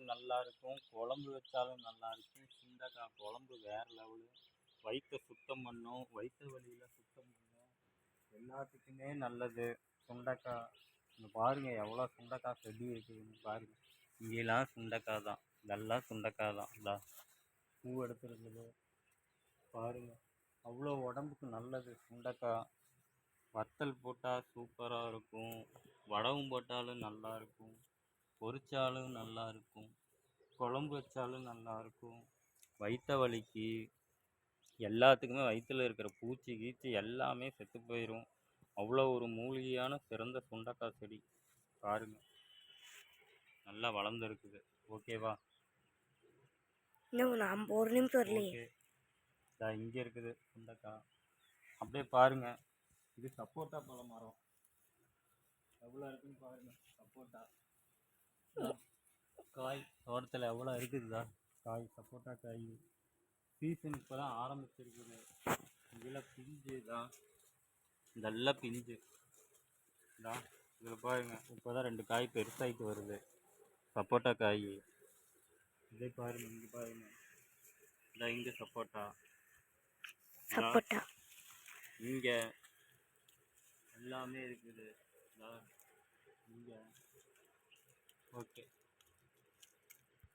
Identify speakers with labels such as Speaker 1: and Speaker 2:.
Speaker 1: நல்லா இருக்கும் குழம்பு வச்சாலும் நல்லா இருக்கும் சுண்டக்காய் குழம்பு வேற லெவலு வயிற்றை சுத்தம் பண்ணும். வயிற்று வழியில் சுத்தம் பண்ணும். எல்லாத்துக்குமே நல்லது. சுண்டக்காய் இங்கே பாருங்கள் எவ்வளோ சுண்டக்காய் செடி இருக்குதுன்னு பாருங்கள் இங்கெல்லாம் சுண்டக்காய் தான். இதெல்லாம் சுண்டக்காய் தான். இதா பூ எடுத்துருக்குது. பாருங்கள் அவ்வளோ உடம்புக்கு நல்லது சுண்டக்காய் வத்தல் போட்டால் சூப்பராக இருக்கும். வடவும் போட்டாலும் நல்லா இருக்கும் பொரிச்சாலும் நல்லா இருக்கும். குழம்பு வச்சாலும் நல்லா இருக்கும். வயிற்று வலிக்கு எல்லாத்துக்குமே வயிற்றுல இருக்கிற பூச்சி கீச்சி எல்லாமே செத்து போயிடும் அவ்வளோ ஒரு மூலிகையான சிறந்த சுண்டக்காய் செடி. பாருங்க. நல்லா வளர்ந்துருக்குது. ஓகேவா
Speaker 2: இன்னும் நாம் ஒரு நிமிஷம் வரலையே.
Speaker 1: இங்கே இருக்குது சுண்டக்காய். அப்படியே பாருங்க. இது சப்போட்டா பழ மரம். எவ்வளோ இருக்குன்னு பாருங்க. சப்போட்டா. காய் தோட்டத்தில் எவ்வளோ இருக்குதுதா காய் சப்போட்டா காய். சீசன் இப்போ தான் ஆரம்பிச்சிருக்குது. இதில் பிஞ்சு தான் இதெல்லாம் பிஞ்சு. இதா? இதில் பாருங்க. இப்போ தான் ரெண்டு காய் பெருசாகிட்டு வருது. சப்போட்டா காய். இதே பாருங்க இங்கே பாருங்க. இந்த இங்கே சப்போட்டா.
Speaker 2: சப்போட்டா.
Speaker 1: இங்கே. எல்லாமே இருக்குது. இங்கே. ஓகே